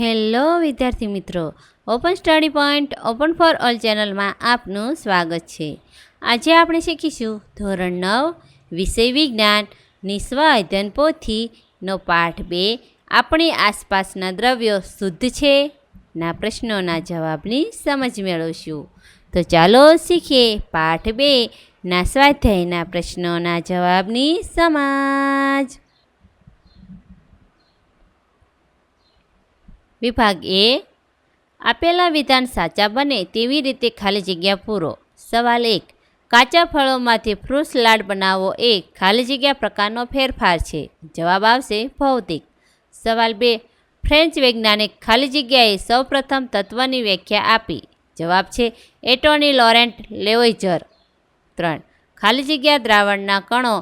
Hello વિદ્યાર્થી મિત્રો open study point open for all ચેનલમાં આપનું સ્વાગત છે. આજે આપણે શીખીશું ધોરણ નવ, વિષય વિજ્ઞાન નિસ્વ અધ્યયન પોથીનો પાઠ બે, આપણી આસપાસના દ્રવ્યો શુદ્ધ છે? ના પ્રશ્નોના જવાબની સમજ મેળવશું. તો ચાલો શીખીએ પાઠ બે, ના સ્વાધ્યાયના પ્રશ્નોના જવાબની સમજ. વિભાગ એ, આપેલા વિધાન સાચા બને તેવી રીતે ખાલી જગ્યા પૂરો. સવાલ એક, કાચા ફળોમાંથી ફ્રૂટ સલાડ બનાવવો એ ખાલી જગ્યા પ્રકારનો ફેરફાર છે? જવાબ આવશે, ભૌતિક. સવાલ બે, ફ્રેન્ચ વૈજ્ઞાનિક ખાલી જગ્યાએ સૌપ્રથમ તત્વની વ્યાખ્યા આપી. જવાબ છે, એટોની લોરેન્ટ લેવોઇજર ત્રણ, ખાલી જગ્યા દ્રાવણના કણો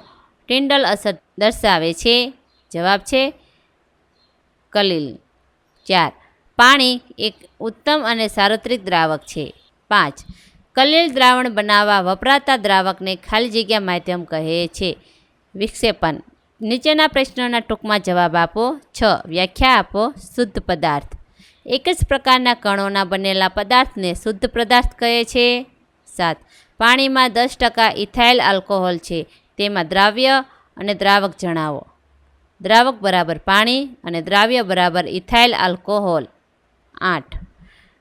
ટિન્ડલ અસર દર્શાવે છે. જવાબ છે, કલીલ. ચાર. પાણી એક ઉત્તમ અને સાર્વત્રિક દ્રાવક છે. પાંચ. કલીલ દ્રાવણ બનાવવા વપરાતા દ્રાવકને ખાલી જગ્યા માધ્યમ કહે છે. વિક્ષેપન. નીચેના પ્રશ્નોના ટૂંકમાં જવાબ આપો. છ. વ્યાખ્યા આપો. શુદ્ધ પદાર્થ. એક જ પ્રકારના કણોના બનેલા પદાર્થને શુદ્ધ પદાર્થ કહે છે. સાત. પાણીમાં દસ ટકા ઇથાઇલ આલ્કોહોલ છે. તેમાં દ્રાવ્ય અને દ્રાવક જણાવો. દ્રાવક બરાબર પાણી અને દ્રાવ્ય બરાબર ઇથાઇલ આલ્કોહોલ. આઠ.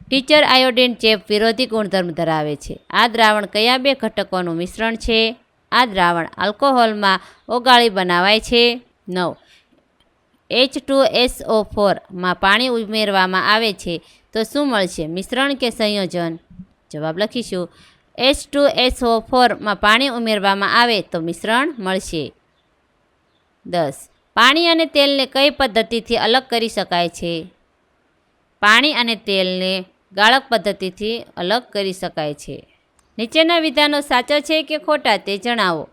ટીચર આયોડિન ચેપ વિરોધી ગુણધર્મ ધરાવે છે. આ દ્રાવણ કયા બે ઘટકોનું મિશ્રણ છે? આ દ્રાવણ આલ્કોહોલમાં ઓગાળી બનાવાય છે? નવ. એચ ટુ એસઓ ફોરમાં પાણી ઉમેરવામાં આવે છે તો શું મળશે? મિશ્રણ કે સંયોજન? જવાબ લખીશું. એચ ટુ એસઓ ફોરમાં પાણી ઉમેરવામાં આવે તો મિશ્રણ મળશે. દસ. પાણી અને તેલને કઈ પદ્ધતિથી અલગ કરી શકાય છે? પાણી અને તેલને ગાળક પદ્ધતિથી અલગ કરી શકાય છે. નીચેના વિધાનો સાચા છે કે ખોટા તે જણાવો.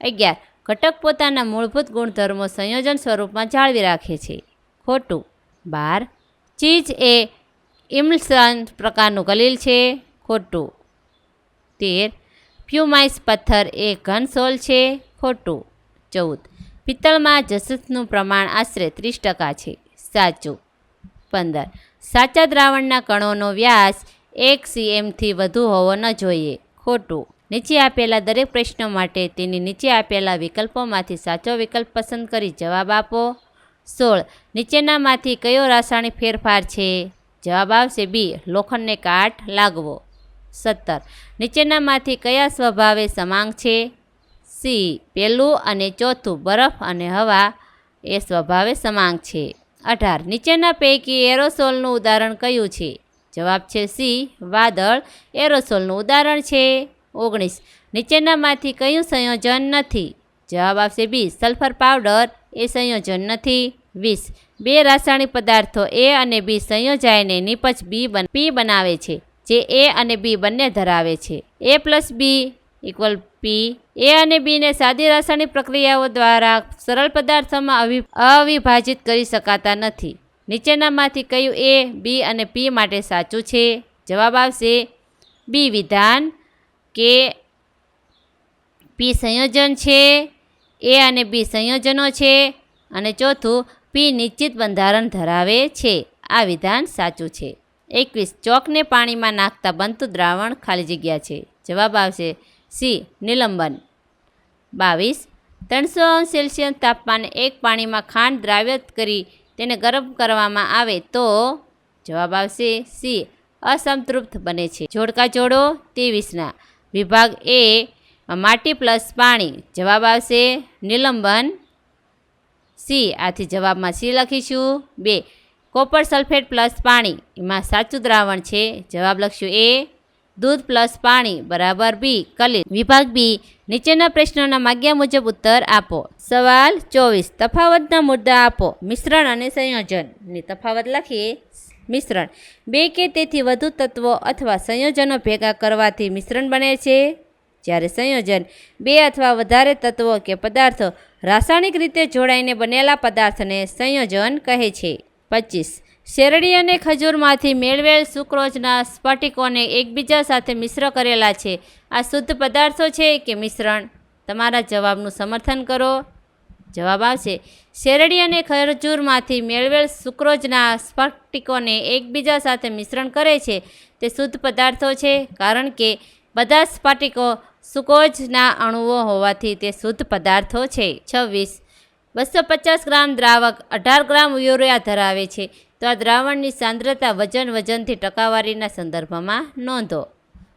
અગિયાર. ઘટક પોતાના મૂળભૂત ગુણધર્મો સંયોજન સ્વરૂપમાં જાળવી રાખે છે. ખોટું. બાર. ચીજ એ ઇમ્લસન પ્રકારનું કલીલ છે. ખોટું. તેર. પ્યુમાઇસ પથ્થર એ ઘન સોલ છે. ખોટું. ચૌદ. પિત્તળમાં જસતનું પ્રમાણ આશરે ત્રીસ ટકા છે. સાચું. પંદર. સાચા દ્રાવણના કણોનો વ્યાસ એક સીએમથી વધુ હોવો ન જોઈએ. ખોટું. નીચે આપેલા દરેક પ્રશ્નો માટે તેની નીચે આપેલા વિકલ્પોમાંથી સાચો વિકલ્પ પસંદ કરી જવાબ આપો. સોળ. નીચેનામાંથી કયો રાસાયણિક ફેરફાર છે? જવાબ આવશે બી. લોખંડને કાટ લાગવો. સત્તર. નીચેનામાંથી કયા સ્વભાવે સમાંગ છે? સી, પહેલું અને ચોથું બરફ અને હવા એ સ્વભાવે સમાંગ છે. અઢાર, નીચેના પૈકી એરોસોલનું ઉદાહરણ કયું છે? જવાબ છે સી, વાદળ. એરોસોલનું ઉદાહરણ છે ઓગણીસ. નીચેનામાંથી કયું સંયોજન નથી? જવાબ આવશે બી સલ્ફર પાવડર એ સંયોજન નથી. વીસ. બે રાસાયણિક પદાર્થો એ અને બી સંયોજાઈને નિપજ બી બન, પી બનાવે છે, જે એ અને બી બંને ધરાવે છે. એ પ્લસ બી ઇક્વલ પી, એ અને બીને સાદી રાસાયણિક પ્રક્રિયાઓ દ્વારા સરળ પદાર્થોમાં અવિ અવિભાજિત કરી શકાતા નથી. નીચેનામાંથી કયું એ, બી અને પી માટે સાચું છે? જવાબ આવશે બી વિધાન. કે પી સંયોજન છે? એ અને બી સંયોજનો છે? અને ચોથું, પી નિશ્ચિત બંધારણ ધરાવે છે? આ વિધાન સાચું છે. એકવીસ, ચોકને પાણીમાં નાખતા બનતું દ્રાવણ ખાલી જગ્યા છે. જવાબ આવશે સી, નિલંબન. બાવીસ, ત્રણસો સેલ્સિયસ તાપમાને એક પાણીમાં ખાંડ દ્રાવ્યત કરી તેને ગરમ કરવામાં આવે તો જવાબ આવશે સી, અસંતૃપ્ત બને છે. જોડકા જોડો, ત્રેવીસના. વિભાગ એ, માટી પ્લસ પાણી. જવાબ આવશે નિલંબન. સી, આથી જવાબમાં સી લખીશું. બે, કોપર સલ્ફેટ પ્લસ પાણી. એમાં સાચું દ્રાવણ છે. જવાબ લખશું એ દૂધ પ્લસ પાણી બરાબર બી કલિત વિભાગ બી નીચેના પ્રશ્નોના માગ્યા મુજબ ઉત્તર આપો. સવાલ ચોવીસ. તફાવતના મુદ્દા આપો. મિશ્રણ અને સંયોજનની તફાવત લખીએ મિશ્રણ. બે કે તેથી વધુ તત્વો અથવા સંયોજનો ભેગા કરવાથી મિશ્રણ બને છે? જ્યારે સંયોજન બે અથવા વધારે તત્વો કે પદાર્થો રાસાયણિક રીતે જોડાઈને બનેલા પદાર્થને સંયોજન કહે છે. પચીસ. શેરડી અને ખજૂરમાંથી મેળવેલ સુક્રોજના સ્ફટિકોને એકબીજા સાથે મિશ્ર કરેલા છે. આ શુદ્ધ પદાર્થો છે કે મિશ્રણ? તમારા જવાબનું સમર્થન કરો. જવાબ આવશે. શેરડી અને ખજૂરમાંથી મેળવેલ સુક્રોજના સ્ફટિકોને એકબીજા સાથે મિશ્રણ કરે છે. તે શુદ્ધ પદાર્થો છે, કારણ કે બધા સ્ફટિકો સુકોજના અણુઓ હોવાથી તે શુદ્ધ પદાર્થો છે. છવ્વીસ. બસો પચાસ ગ્રામ દ્રાવક અઢાર ગ્રામ યુરિયા ધરાવે છે. તો આ દ્રાવણની સાંદ્રતા વજન વજનથી ટકાવારીના સંદર્ભમાં નોંધો.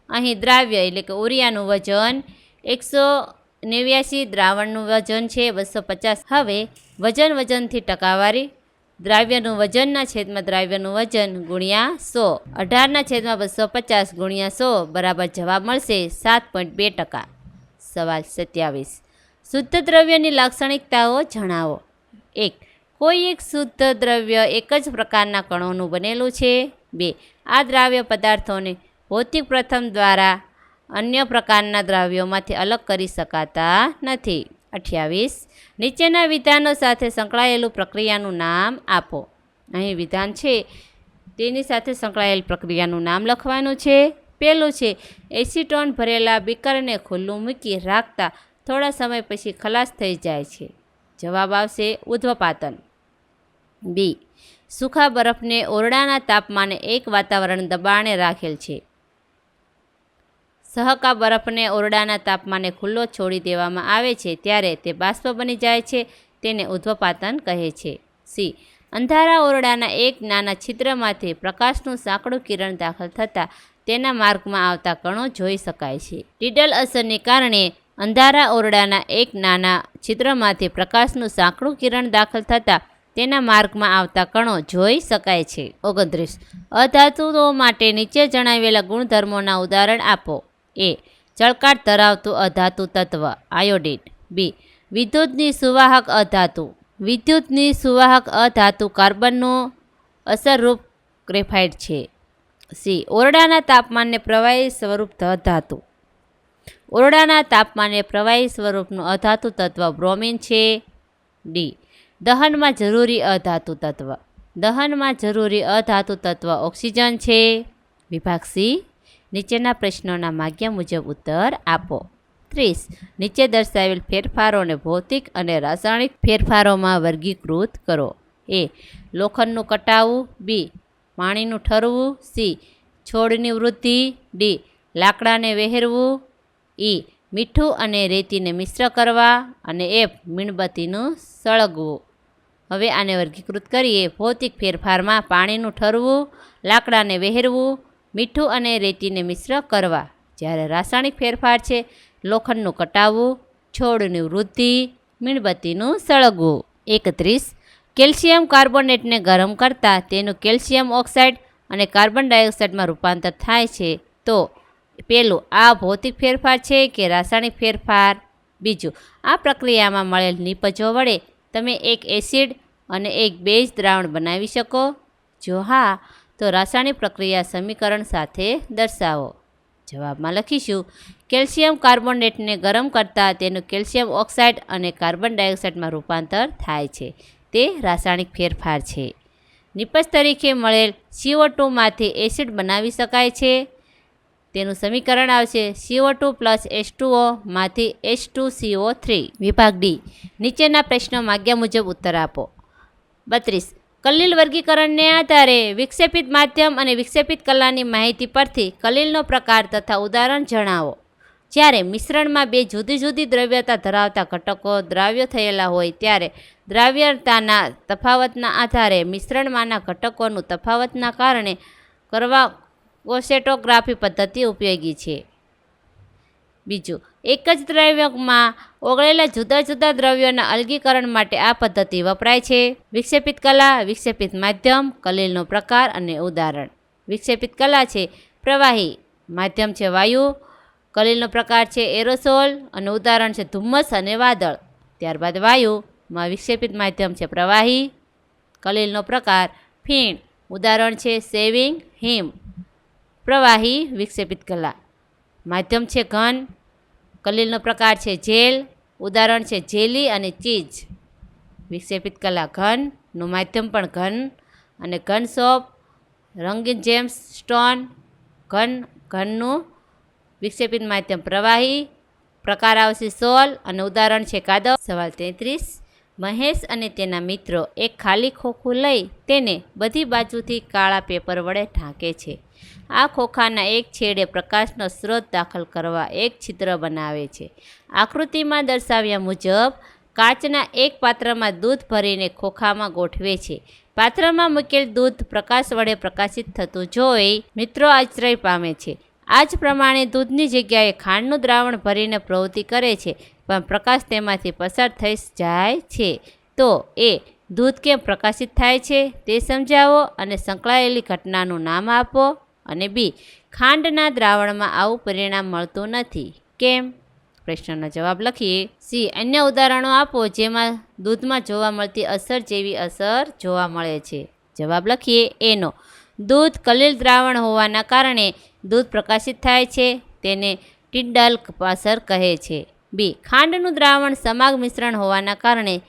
અહીં દ્રાવ્ય એટલે કે ઉરિયાનું વજન એકસો નેવ્યાસી દ્રાવણનું વજન છે, બસો પચાસ. હવે વજન વજનથી ટકાવારી, દ્રાવ્યનું વજનના છેદમાં દ્રાવ્યનું વજન ગુણ્યા સો. અઢારના છેદમાં બસો પચાસ ગુણ્યા સો બરાબર જવાબ મળશે સાત પોઈન્ટ બે ટકા. સવાલ સત્યાવીસ. શુદ્ધ દ્રવ્યની લાક્ષણિકતાઓ જણાવો. એક કોઈ એક શુદ્ધ દ્રવ્ય એક જ પ્રકારના કણોનું બનેલું છે. બે, આ દ્રાવ્ય પદાર્થોને ભૌતિક પ્રથમ દ્વારા અન્ય પ્રકારના દ્રાવ્યોમાંથી અલગ કરી શકાતા નથી. અઠ્યાવીસ, નીચેના વિધાનો સાથે સંકળાયેલું પ્રક્રિયાનું નામ આપો. અહીં વિધાન છે, તેની સાથે સંકળાયેલ પ્રક્રિયાનું નામ લખવાનું છે. પહેલું છે, એસિટોન ભરેલા બીકરને ખુલ્લું મૂકી રાખતા થોડા સમય પછી ખલાસ થઈ જાય છે. જવાબ આવશે ઉધ્વપાતન બી. સૂખા બરફને ઓરડાના તાપમાને એક વાતાવરણ દબાણે રાખેલ છે. સહકા બરફને ઓરડાના તાપમાને ખુલ્લો છોડી દેવામાં આવે છે ત્યારે તે બાષ્પ બની જાય છે, તેને ઉધ્વપાતન કહે છે. સી. અંધારા ઓરડાના એક નાના છિદ્રમાંથી પ્રકાશનું સાંકડું કિરણ દાખલ થતાં તેના માર્ગમાં આવતા કણો જોઈ શકાય છે. ટીડલ અસરને કારણે અંધારા ઓરડાના એક નાના છિદ્રમાંથી પ્રકાશનું સાંકડું કિરણ દાખલ થતાં તેના માર્ગમાં આવતા કણો જોઈ શકાય છે. ઓગણત્રીસ. અધાતુઓ માટે નીચે જણાવેલા ગુણધર્મોના ઉદાહરણ આપો. એ. ચળકાટ ધરાવતું અધાતુ તત્વ. આયોડિન. બી. વિદ્યુતની સુવાહક અધાતુ. વિદ્યુતની સુવાહક અધાતુ કાર્બનનું અસરરૂપ ગ્રેફાઇટ છે. સી. ઓરડાના તાપમાનને પ્રવાહી સ્વરૂપ અધાતુ. ઓરડાના તાપમાને પ્રવાહી સ્વરૂપનું અધાતુ તત્વ બ્રોમિન છે. ડી. દહનમાં જરૂરી અધાતુ તત્વ. દહનમાં જરૂરી અધાતુ તત્વ ઓક્સિજન છે. વિભાગ સી, નીચેના પ્રશ્નોના માગ્યા મુજબ ઉત્તર આપો. ત્રીસ, નીચે દર્શાવેલ ફેરફારોને ભૌતિક અને રાસાયણિક ફેરફારોમાં વર્ગીકૃત કરો. એ, લોખંડનું કટાવું. બી, પાણીનું ઠરવું. સી, છોડની વૃદ્ધિ. ડી, લાકડાને વહેરવું. ઈ, મીઠું અને રેતીને મિશ્ર કરવા. અને એફ, મીણબત્તીનું સળગવું. હવે આને વર્ગીકૃત કરીએ. ભૌતિક ફેરફારમાં પાણીનું ઠરવું, લાકડાને વહેરવું, મીઠું અને રેતીને મિશ્ર કરવા. જ્યારે રાસાયણિક ફેરફાર છે, લોખંડનું કટાવવું, છોડની વૃદ્ધિ, મીણબત્તીનું સળગવું. એકત્રીસ. કેલ્શિયમ કાર્બોનેટને ગરમ કરતાં તેનું કેલ્શિયમ ઓક્સાઇડ અને કાર્બન ડાયોક્સાઇડમાં રૂપાંતર થાય છે. તો પેલું આ ભૌતિક ફેરફાર છે કે રાસાયણિક ફેરફાર? બીજું, આ પ્રક્રિયામાં મળેલ નિપજો વડે તમે એક એસિડ અને એક બેઝ દ્રાવણ બનાવી શકો. જો હા, તો રાસાયણિક પ્રક્રિયા સમીકરણ સાથે દર્શાવો. જવાબમાં લખીશું, કેલ્શિયમ કાર્બોનેટને ગરમ કરતાં તેનું કેલ્શિયમ ઓક્સાઇડ અને કાર્બન ડાયોક્સાઇડમાં રૂપાંતર થાય છે. તે રાસાયણિક ફેરફાર છે. નિપજ તરીકે મળેલ સીઓ ટુમાંથી એસિડ બનાવી શકાય છે. તેનું સમીકરણ આવશે સીઓ ટુ પ્લસ એચ ટુઓમાંથી એચ ટુ સીઓ થ્રી વિભાગ ડી નીચેના પ્રશ્નો માગ્યા મુજબ ઉત્તર આપો. બત્રીસ. કલીલ વર્ગીકરણને આધારે વિક્ષેપિત માધ્યમ અને વિક્ષેપિત કલાની માહિતી પરથી કલીલનો પ્રકાર તથા ઉદાહરણ જણાવો. જ્યારે મિશ્રણમાં બે જુદી જુદી દ્રવ્યતા ધરાવતા ઘટકો દ્રાવ્ય થયેલા હોય ત્યારે દ્રાવ્યતાના તફાવતના આધારે મિશ્રણમાંના ઘટકોનું તફાવતના કારણે કરવા કોસેટોગ્રાફી પદ્ધતિ ઉપયોગી છે. બીજું, એક જ દ્રવ્યમાં ઓગળેલા જુદા જુદા દ્રવ્યોના અલગીકરણ માટે આ પદ્ધતિ વપરાય છે. વિક્ષેપિત કલા, વિક્ષેપિત માધ્યમ, કલીલનો પ્રકાર અને ઉદાહરણ. વિક્ષેપિત કલા છે, પ્રવાહી માધ્યમ છે વાયુ, કલીલનો પ્રકાર છે એરોસોલ અને ઉદાહરણ છે ધુમ્મસ અને વાદળ. ત્યારબાદ વાયુમાં વિક્ષેપિત માધ્યમ છે પ્રવાહી, કલીલનો પ્રકાર ફીણ, ઉદાહરણ છે સેવિંગ હિમ. પ્રવાહી વિક્ષેપિત કલા. માધ્યમ છે ઘન, કલીલનો પ્રકાર છે જેલ, ઉદાહરણ છે જેલી અને ચીજ. વિક્ષેપિત કલા ઘનનું માધ્યમ પણ ઘન અને ઘન સોપ રંગીન જેમ્સ, સ્ટોન, ઘન, ઘનનું વિક્ષેપિત માધ્યમ પ્રવાહી, પ્રકાર આવશે સોલ અને ઉદાહરણ છે કાદવ. સવાલ તેત્રીસ, મહેશ અને તેના મિત્રો એક ખાલી ખોખું લઈ તેને બધી બાજુથી કાળા પેપર વડે ઢાંકે છે. આ ખોખાના એક છેડે પ્રકાશનો સ્ત્રોત દાખલ કરવા એક છિદ્ર બનાવે છે. આકૃતિમાં દર્શાવ્યા મુજબ, કાચના એક પાત્રમાં દૂધ ભરીને ખોખામાં ગોઠવે છે. પાત્રમાં મૂકેલ દૂધ પ્રકાશ વડે પ્રકાશિત થતું જોઈ મિત્રો આશ્ચર્ય પામે છે. આ જ પ્રમાણે દૂધની જગ્યાએ ખાંડનું દ્રાવણ ભરીને પ્રવૃત્તિ કરે છે, પણ પ્રકાશ તેમાંથી પસાર થઈ જાય છે. તો એ દૂધ કેમ પ્રકાશિત થાય છે તે સમજાવો અને સંકળાયેલી ઘટનાનું નામ આપો. અને બી, ખાંડના દ્રાવણમાં આવું પરિણામ મળતું નથી. કેમ? પ્રશ્નનો જવાબ લખીએ. સી, અન્ય ઉદાહરણો આપો જેમાં દૂધમાં જોવા મળતી અસર જેવી અસર જોવા મળે છે. જવાબ લખીએ. એનો દૂધ કલીલ દ્રાવણ હોવાના કારણે દૂધ પ્રકાશિત થાય છે, તેને ટિડલ અસર કહે છે. બી, ખાંડનું દ્રાવણ સમાગ મિશ્રણ હોવાના કારણે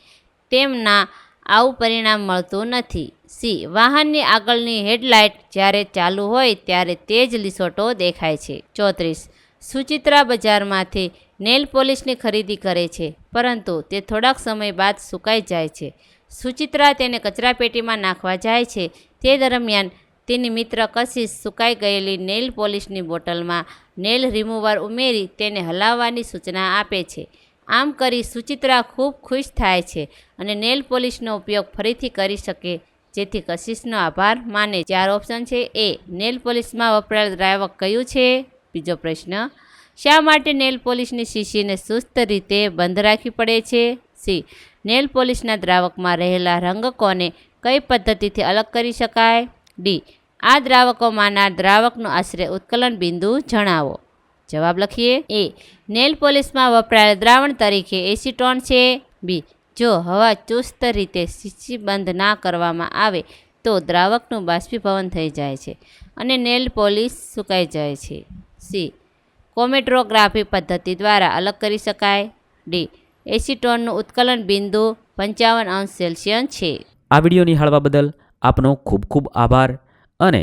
તેમના આવું પરિણામ મળતું નથી. સી. વાહનની આગળની હેડલાઇટ જ્યારે ચાલુ હોય ત્યારે તે જ લીસોટો દેખાય છે. ચોત્રીસ. સુચિત્રા બજારમાંથી નેલ પોલિશની ખરીદી કરે છે, પરંતુ તે થોડાક સમય બાદ સુકાઈ જાય છે. સુચિત્રા તેને કચરાપેટીમાં નાખવા જાય છે. તે દરમિયાન તેની મિત્ર કશિશ સુકાઈ ગયેલી નેલ પોલિશની બોટલમાં નેલ રિમૂવર ઉમેરી તેને હલાવવાની સૂચના આપે છે. આમ કરી સુચિત્રા ખૂબ ખુશ થાય છે અને નેલ પોલિશનો ઉપયોગ ફરીથી કરી શકે, જેથી કશિશનો આભાર માને. ચાર ઓપ્શન છે. એ, નેલ પોલિશમાં વપરાયેલ દ્રાવક કયું છે? બીજો પ્રશ્ન, શા માટે નેલ પોલિશની શીશીને સુસ્ત રીતે બંધ રાખવી પડે છે? સી, નેલ પોલિશના દ્રાવકમાં રહેલા રંગકોને કઈ પદ્ધતિથી અલગ કરી શકાય? ડી, આ દ્રાવકોમાંના દ્રાવકનું આશરે ઉત્કલન બિંદુ જણાવો. જવાબ લખીએ. એ. નેલ પોલિશમાં વપરાયેલ દ્રાવણ તરીકે એસિટોન છે. બી. જો હવા ચુસ્ત રીતે શીશીબંધ ના કરવામાં આવે, તો દ્રાવકનું બાષ્પીભવન થઈ જાય છે અને નેલ પોલિશ સુકાઈ જાય છે. સી. કોમેટ્રોગ્રાફી પદ્ધતિ દ્વારા અલગ કરી શકાય. ડી. એસિટોનનું ઉત્કલન બિંદુ પંચાવન અંશ સેલ્સિયસ છે. આ વીડિયો નિહાળવા બદલ આપનો ખૂબ ખૂબ આભાર અને